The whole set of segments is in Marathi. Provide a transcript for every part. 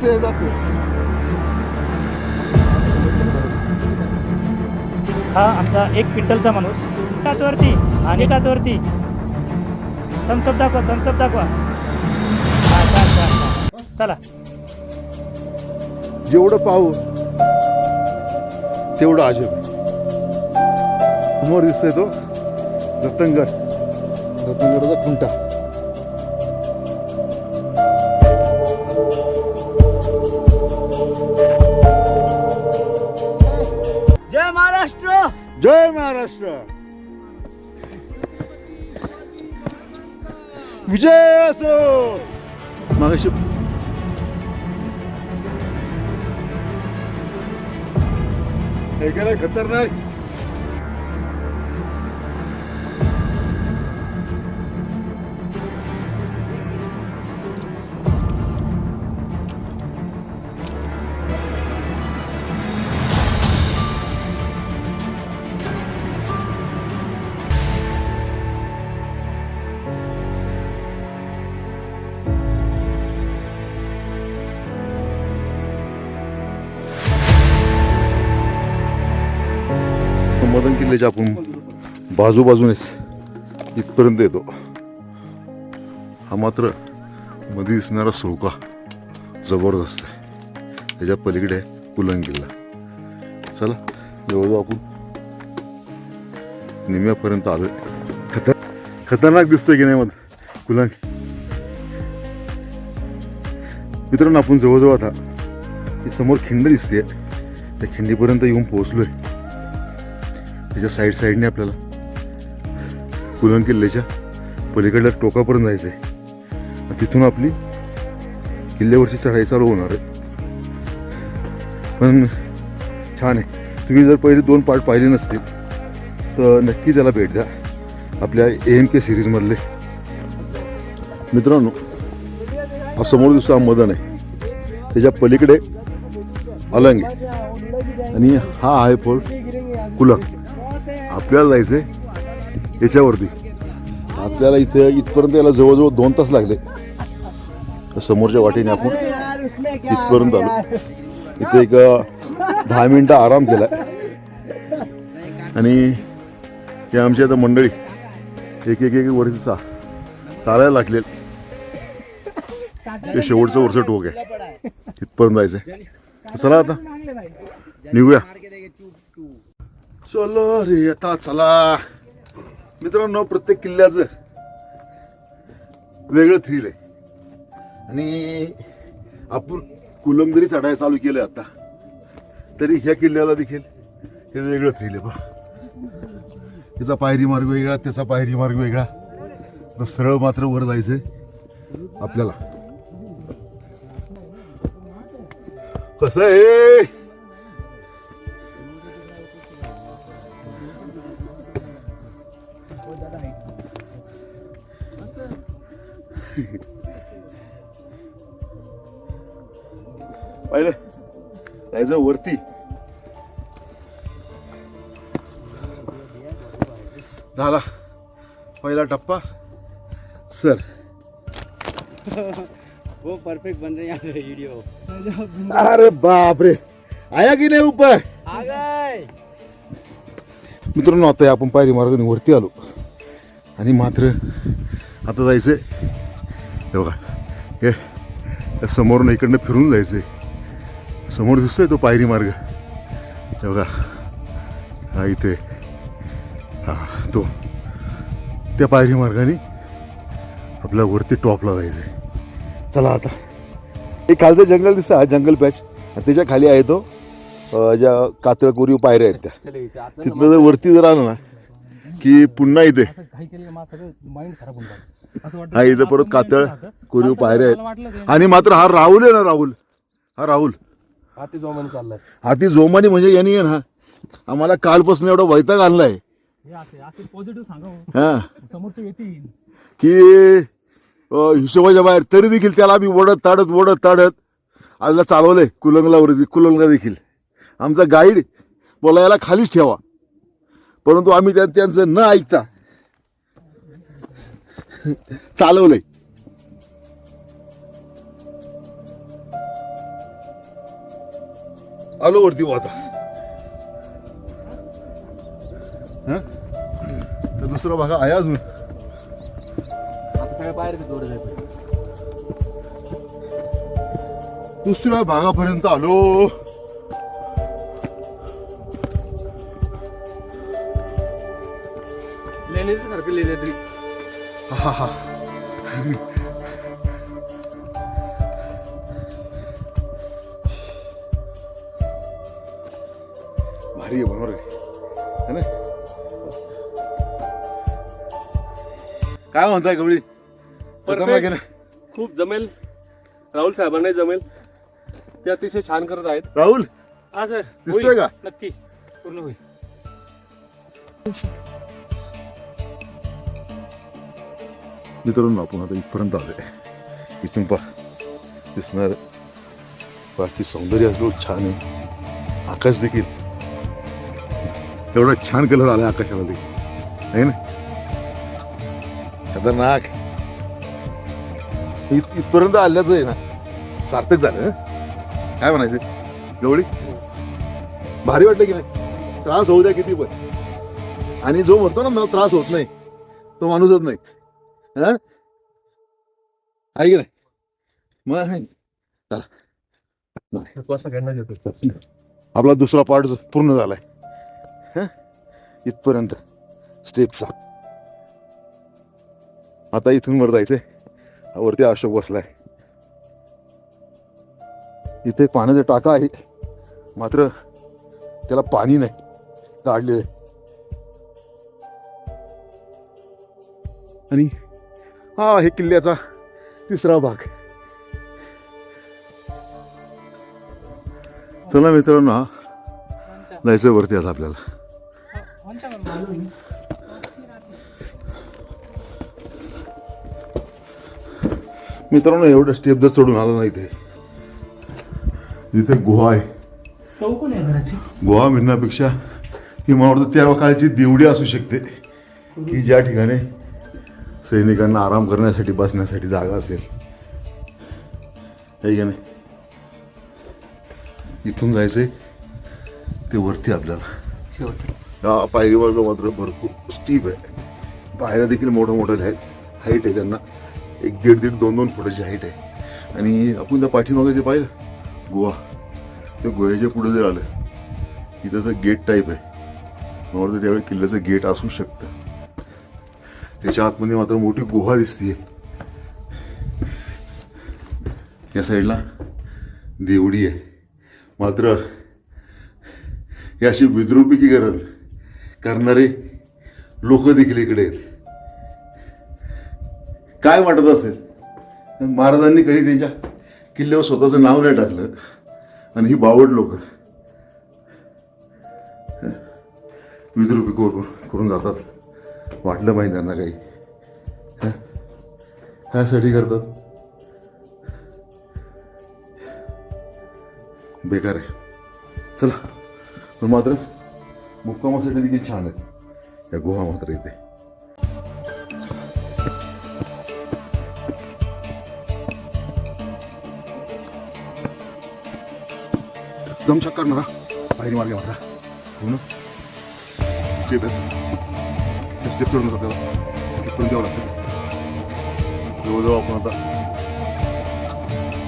असं येत असतं. हा आमचा एक क्विंटलचा माणूस. कातवरती आणि कातवरती. थम्सअप दाखवा थम्सअप दाखवा. हा छान चला. जेवढं पाहू तेवढं अजब. समोर दिसतोय तो. रतनगड. रतनगडचा खुंटा. जय महाराष्ट्र. विजय असो. मागाशी हे खतरनाक. किल्ल्याच्या आपण बाजूबाजूनेच इथपर्यंत येतो. हा मात्रमध्ये दिसणारा सुळका जबरदस्त आहे. त्याच्या पलीकडे आहे कुलंग किल्ला. चला जवळजवळ आपण निम्यापर्यंत आलोय. खतर खतरनाक दिसतंय की नाही मग? कुलंग. मित्रांनो आपण जवळजवळ आता समोर खिंड दिसते त्या खिंडीपर्यंत येऊन पोहोचलोय. त्याच्या साईड साईडने आपल्याला कुलन किल्ल्याच्या पलीकडल्या टोकापर्यंत जायचं आहे तिथून आपली किल्ल्यावरची चढाई चालू होणार आहे. पण छान आहे. तुम्ही जर पहिले दोन पार्ट पाहिले नसतील तर नक्की त्याला भेट द्या. आपल्या ए एम के सिरीजमधले मित्रांनो हा समोर दुसरा मदन आहे. त्याच्या पलीकडे अलंग आहे. आणि हा आहे फोर्ट कुलंग आपल्याला जायचंय याच्यावरती. आपल्याला इथे इथपर्यंत यायला जवळजवळ दोन तास लागले. तर समोरच्या वाटेने आपण इथपर्यंत आलो. इथे एक दहा मिनिटं आराम केला. आणि हे आमची आता मंडळी एक एक एक वरती चा चालायला लागले हे शेवटचं वरचं टोक आहे. इथपर्यंत जायचंय. चला आता निघूया. चलो रे आता चला. मित्रांनो प्रत्येक किल्ल्याचं वेगळं थ्रिल आहे. आणि आपण कुलंग जरी चढायला चालू केलं आता तरी ह्या किल्ल्याला देखील हे वेगळं थ्रिल आहे बा. त्याचा पायरी मार्ग वेगळा त्याचा पायरी मार्ग वेगळा. तर सरळ मात्र वर जायचंय आपल्याला. कसं आहे? पाहिलं? जायचं वरती. झाला. पहिला टप्पा. सर. वो परफेक्ट बन रहे हैं वीडियो अरे बाप रे आया की नाही ऊपर आ गए. मित्रांनो आता हे आपण पायरी मार्गाने वरती आलो. आणि मात्र आता जायचंय हे बघा हे समोरून इकडनं फिरून जायचंय समोर दिसतोय तो पायरी मार्ग. हे बघा हा इथे हा तो त्या पायरी मार्गाने आपल्या वरती टॉपला जायचंय. चला आता. एक खालचं जंगल दिसतं हा जंगल पॅच. आणि त्याच्याखाली आहे तो ज्या कातळ कोरीव पायऱ्या आहेत त्या. तिथनं जर वरती जर आलं ना की पुन्हा इथे. काही केलं माझं सगळं माइंड खराब होऊन जातं. असं वाटतं हा इथं परत कातळ कोरीव पायऱ्या आहेत. आणि मात्र हा राहुल आहे ना राहुल. हा राहुल. हाती जोमाने चाललाय. हाती जोमानी म्हणजे यांनी आहे ना आम्हाला कालपासून एवढा वैताग आणलाय. हे असे असे पॉझिटिव्ह सांगा हो. हा. समोरचे येतील की अं, हिशोबाच्या बाहेर तरी देखील त्याला आम्ही ओढत ताडत ओढत ताडत आजला चालवलंय कुलंगला वरती कुलंगला देखील. आमचा गाईड बोला याला खालीच ठेवा. परंतु आम्ही त्या त्यांचं न ऐकता चालवलंय. आलो वरती बुवा आता. हं? तर दुसरा भाग आहे अजून. दुसऱ्या भागापर्यंत आलो. लिहिलं तरी हा हा. भारी आहे आहे. है ना? काय म्हणताय गवळी? खतरनाक आहे ना? खूप जमेल. राहुल साहेबांनाही जमेल. ते अतिशय छान करत आहेत. राहुल? हा सर. दिसतोय का? नक्की. पूर्ण होईल. मित्रांनो आपण आता इथपर्यंत आलोय इथून पा दिसणार बाकी सौंदर्य असलो छान आहे आकाश देखील एवढा छान कलर आलाय आकाशाला देखील आहे ना खतरनाक इत इथपर्यंत आल्याचं आहे ना सार्थक झालं काय म्हणायचं एवढी भारी वाटलं की नाही त्रास होऊ द्या किती पण आणि जो म्हणतो ना मला त्रास होत नाही तो माणूसच नाही हा आहे की नाही मग चला कसा आपला दुसरा पार्ट पूर्ण झालाय इथपर्यंत स्टेपचा आता इथून वर जायचंय वरती अशोक बसलाय इथे पाण्याचा टाका आहे मात्र त्याला पाणी नाही काढलेलं आहे. आणि हा हे किल्ल्याचा तिसरा भाग. चला मित्रांनो हा. जायचं वरती आता आपल्याला. मित्रांनो एवढं स्टेप जर चढून आला नाही ते. इथे गुहा आहे. आहे गुहा म्हणण्यापेक्षा ही मला वाटतं त्या काळची देवडी असू शकते. की ज्या ठिकाणी सैनिकांना आराम करण्यासाठी बसण्यासाठी जागा असेल. आहे की नाही? इथून जायचंय. ते वरती आपल्याला. हा पायरी वर्ग मात्र भरपूर स्टीप आहे. पायऱ्या देखील मोठ्या मोठ्या आहेत हाईट आहे त्यांना. एक दीड दीड दोन दोन फुटाची हाईट आहे. आणि आपण त्या पाठीमागं जे पाहिलं गोवा. त्या गोव्याच्या पुढे जे आलं इथं तर गेट टाईप आहे. मला वाटतं त्यावेळी किल्ल्याचं गेट असू शकतं. त्याच्या आतमध्ये मात्र मोठी गुहा दिसते या साईडला देवडी आहे. मात्र हे अशी विद्रुपीकरण करणारे लोक देखील इकडे आहेत. काय वाटत असेल? महाराजांनी कधी त्यांच्या किल्ल्यावर स्वतःचं नाव नाही टाकलं आणि ही बावड लोक विद्रुपी करून करून जातात. वाटलं पाहिजे त्यांना काही. हां? ह्यासाठी करतात. बेकार आहे. चला पण मात्र मुक्कामासाठी देखील छान आहेत. या गुहा मात्र इथे. दमछक करणारा बाहेर मार्गे मात्र. हो ना? स्टेप आहे. स्टेप चढून आपल्याला इथपर्यंत यावं लागतं जवळजवळ आपण आता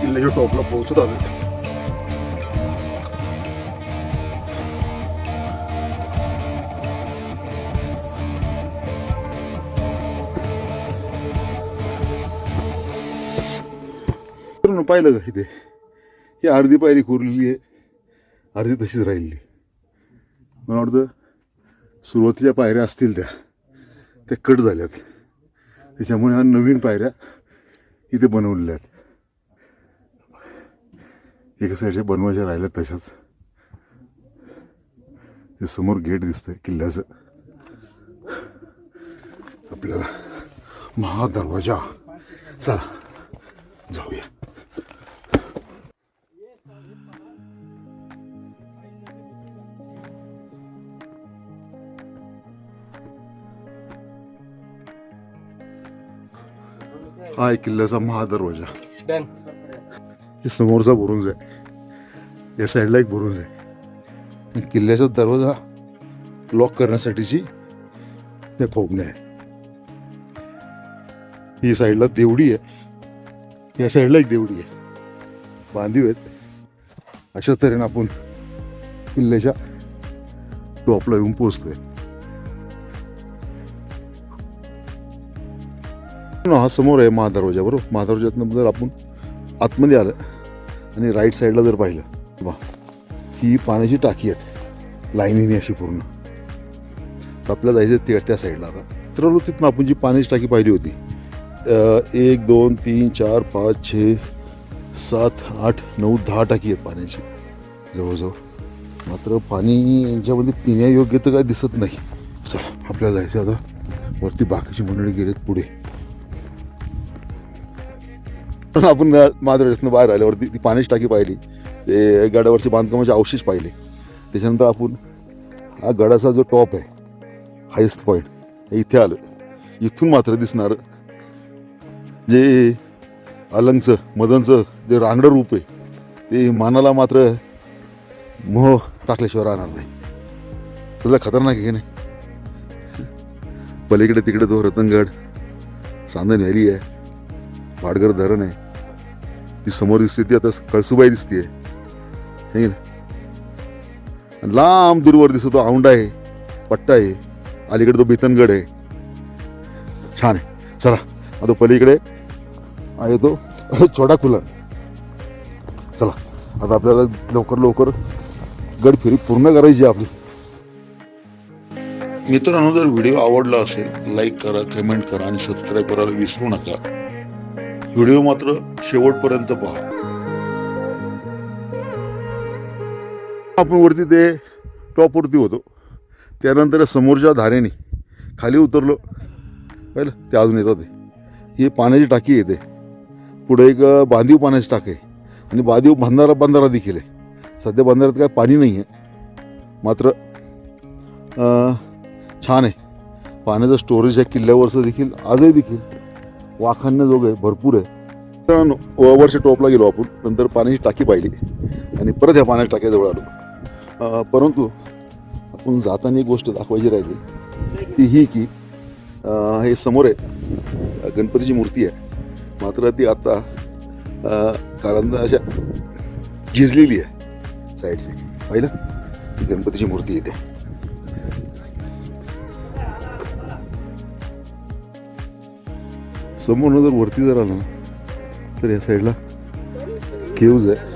किल्ल्याच्या टॉपला पोहोचत आलो मित्रांनो पाहिलं का इथे ही अर्धी पायरी कोरलेली आहे अर्धी तशीच राहिलेली मला वाटतं सुरुवातीच्या पायऱ्या असतील त्या त्या कट झाल्यात. त्याच्यामुळे हा नवीन पायऱ्या इथे बनवलेल्या आहेत. एका साईडच्या बनवायच्या राहिल्यात तशाच. ते समोर गेट दिसतंय किल्ल्याचं. आपल्याला महादरवाजा. चला जाऊया. हा आहे किल्ल्याचा महादरवाजा डन हे समोरचा बुरुंज आहे या साईडला एक बुरुंज आहे किल्ल्याचा दरवाजा लॉक करण्यासाठीची ते फोडणे आहे ही साईडला देवडी आहे. या साईडला एक देवडी आहे. बांधीव आहेत. अशा तऱ्हेने आपण किल्ल्याच्या टॉपला येऊन पोहोचतोय हा समोर आहे महादरवाजा बरोबर? महादरवाज्यातनं जर आपण आतमध्ये आलं आणि राईट साईडला जर पाहिलं वा ही पाण्याची टाकी आहे. लाईनीने अशी पूर्ण. तर आपल्याला जायचं ते त्या साईडला आता. तर तिथनं आपण जी पाण्याची टाकी पाहिली होती एक दोन तीन चार पाच छे सात आठ नऊ दहा टाकी आहेत पाण्याची जवळजवळ. मात्र पाणी यांच्यामध्ये पिण्यायोग्य तर काय दिसत नाही. चला आपल्याला जायचं आता. वरती बाकीची मंडळी गेलेत पुढे. पण आपण माधुरीतनं बाहेर आल्यावरती ती पाण्याची टाकी पाहिली. ते गडावरचे बांधकामाचे अवशेष पाहिले. त्याच्यानंतर आपण हा गडाचा जो टॉप आहे हायेस्ट पॉईंट इथे आलं इथून मात्र दिसणार जे अलंगचं मदनचं जे रांगडं रूप आहे ते मानाला मात्र मोह टाकल्याशिवाय राहणार नाही. तुला खतरनाक आहे की नाही? पलीकडे तिकडे तो रतनगड चांदन व्हॅली आहे भाडगर धरण आहे. ती समोर दिसते ती आता कळसुबाई दिसते ना? लांब दूरवर दिसतो तो औंडा आहे पट्टा आहे अलीकडे तो बेतनगड आहे. छान आहे. चला आता पलीकडे आहे तो छोटा खुला. चला आता आपल्याला लवकर लवकर गड फिरी पूर्ण करायची आहे आपली. मित्रांनो जर व्हिडिओ आवडला असेल लाईक करा कमेंट करा आणि सबस्क्राईब करायला विसरू नका. व्हिडिओ मात्र शेवटपर्यंत पहा. आपण वरती ते टॉपवरती होतो. त्यानंतर समोरच्या धारेने खाली उतरलो. पहिलं ते अजून येतात ते. ही पाण्याची टाकी येते पुढे एक बांधीव पाण्याची टाकी आहे. आणि बांधीव बंधारा बंधारा देखील आहे. सध्या बंधाऱ्यात काय पाणी नाही आहे. मात्र छान आहे. पाण्याचं स्टोरेज आहे किल्ल्यावरचं देखील आजही देखील वाखाणण्याजोगं भरपूर आहे. तर व- वरच्या टॉपला गेलो आपण नंतर पाण्याची टाकी पाहिली आणि परत ह्या पाण्याच्या टाक्याजवळ आलो. परंतु आपण जाताना एक गोष्ट दाखवायची राहिली. ती ही की हे समोर आहे. गणपतीची मूर्ती आहे. मात्र ती आता कारण अशा झिजलेली आहे. साईडची. पाहिलं? गणपतीची मूर्ती येते समोर जर वरती जर आलं ना तर या साईडला केव्ज आहे.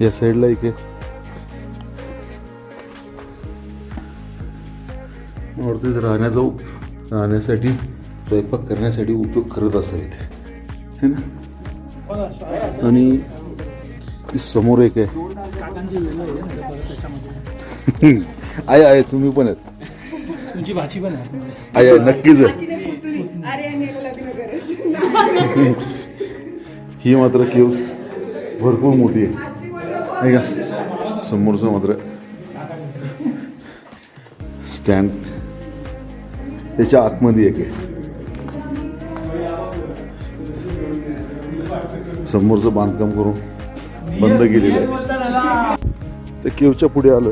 या साईडला एक आहे. वरती राहण्याचा राहण्यासाठी स्वयंपाक करण्यासाठी उपयोग करत असायत है ना? आणि समोर एक आहे. आहे आहे तुम्ही पण आहेत. तुमची भाची पण आहे. आहे आहे, नक्कीच आहे. ही मात्र केव्स भरपूर मोठी आहे. नाही का? समोरचं मात्र स्टँड त्याच्या आतमध्ये एक आहे. समोरचं बांधकाम करून बंद केलेलं आहे. त्या केवच्या पुढे आलं.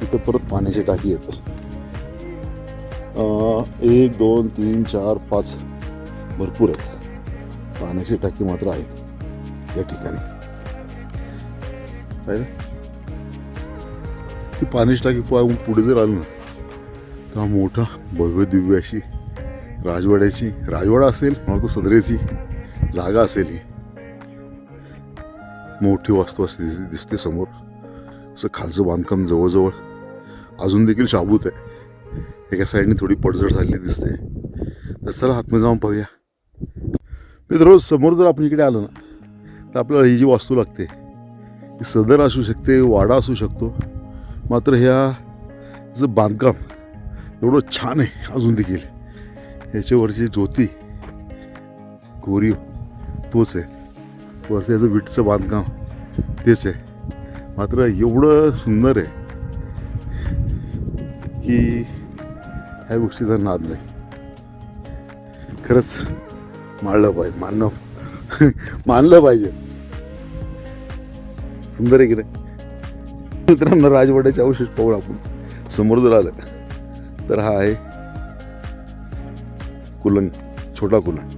तिथं परत पाण्याची टाकी येतं. एक दोन तीन चार पाच भरपूर आहेत. पाण्याची टाकी मात्र आहेत या ठिकाणी. ती पाण्याची टाकी पाहून पुढे जर आलं ना तर हा मोठा भव्यदिव्य अशी राजवाड्याची राजवाडा असेल मला तो सदरेची जागा असेल ही. मोठी वास्तू असते दिसते समोर. असं खालचं बांधकाम जवळजवळ अजून देखील शाबूत आहे. एका साईडने थोडी पडझड झालेली दिसते. तर चला आतमध्ये जाऊन पाहूया. मित्र समोर जर आपण इकडे आलो ना तर आपल्याला ही जी वास्तू लागते ती सदर असू शकते वाडा असू शकतो. मात्र ह्या जे बांधकाम एवढं छान आहे अजून देखील. ह्याच्यावरची ज्योती कोरीव तोच आहे. वरचं याचं विटचं बांधकाम तेच आहे. मात्र एवढं सुंदर आहे की ह्या गोष्टीचा नाद नाही. खरंच मानलं पाहिजे मानणं मानलं पाहिजे. सुंदर आहे की नाही? मित्रांनो राजवाड्याचे अवशेष पाहू आपण. समोर जर आलं तर हा आहे कुलंग छोटा कुलंग.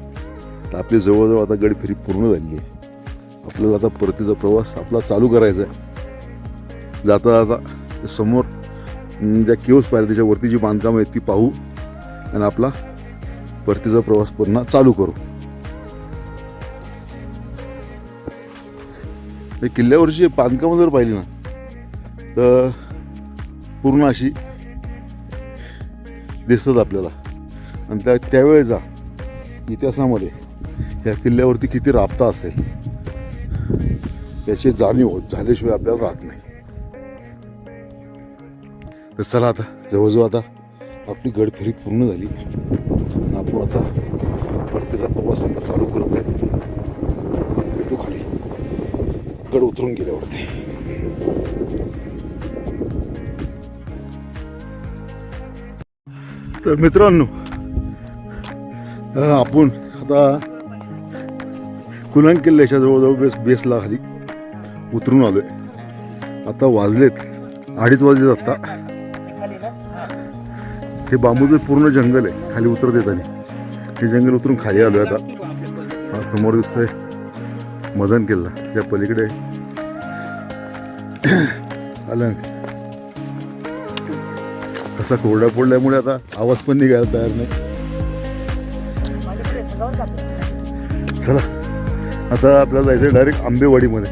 तर आपली जवळजवळ आता गडफेरी पूर्ण झाली आहे. आपल्याला आता परतीचा प्रवास आपला चालू करायचा आहे. जाता जाता समोर ज्या केव्स पाहिल्या त्याच्यावरती जी बांधकामं आहेत ती पाहू आणि आपला परतीचा प्रवास पुन्हा चालू करू. किल्ल्यावरची बांधकामं जर पाहिली ना तर पूर्ण अशी दिसतात आपल्याला. आणि त्या त्यावेळेचा इतिहासामध्ये या किल्ल्यावरती किती राबता असेल याची जाणीव झाल्याशिवाय आपल्याला राहत नाही. तर चला आता जवळजवळ आता आपली गडफेरी पूर्ण झाली. आणि आपण आता परतीचा प्रवास आपला चालू करत आहे भेटू खाली. गड उतरून गेल्यावरती. तर मित्रांनो आपण आता कुलांग किल्ल्याच्या जवळजवळ बेस बेसला खाली उतरून आलोय. आता वाजलेत अडीच वाजलेत आता हे बांबूचं पूर्ण जंगल आहे खाली उतरत येताना. हे जंगल उतरून खाली आलो आता. हा समोर दिसतंय मदन किल्ला. त्या पलीकडे आलं असा कोरडा पडल्यामुळे आता आवाज पण निघायला तयार नाही. चला आता आपल्याला जायचं डायरेक्ट आंबेवाडीमध्ये.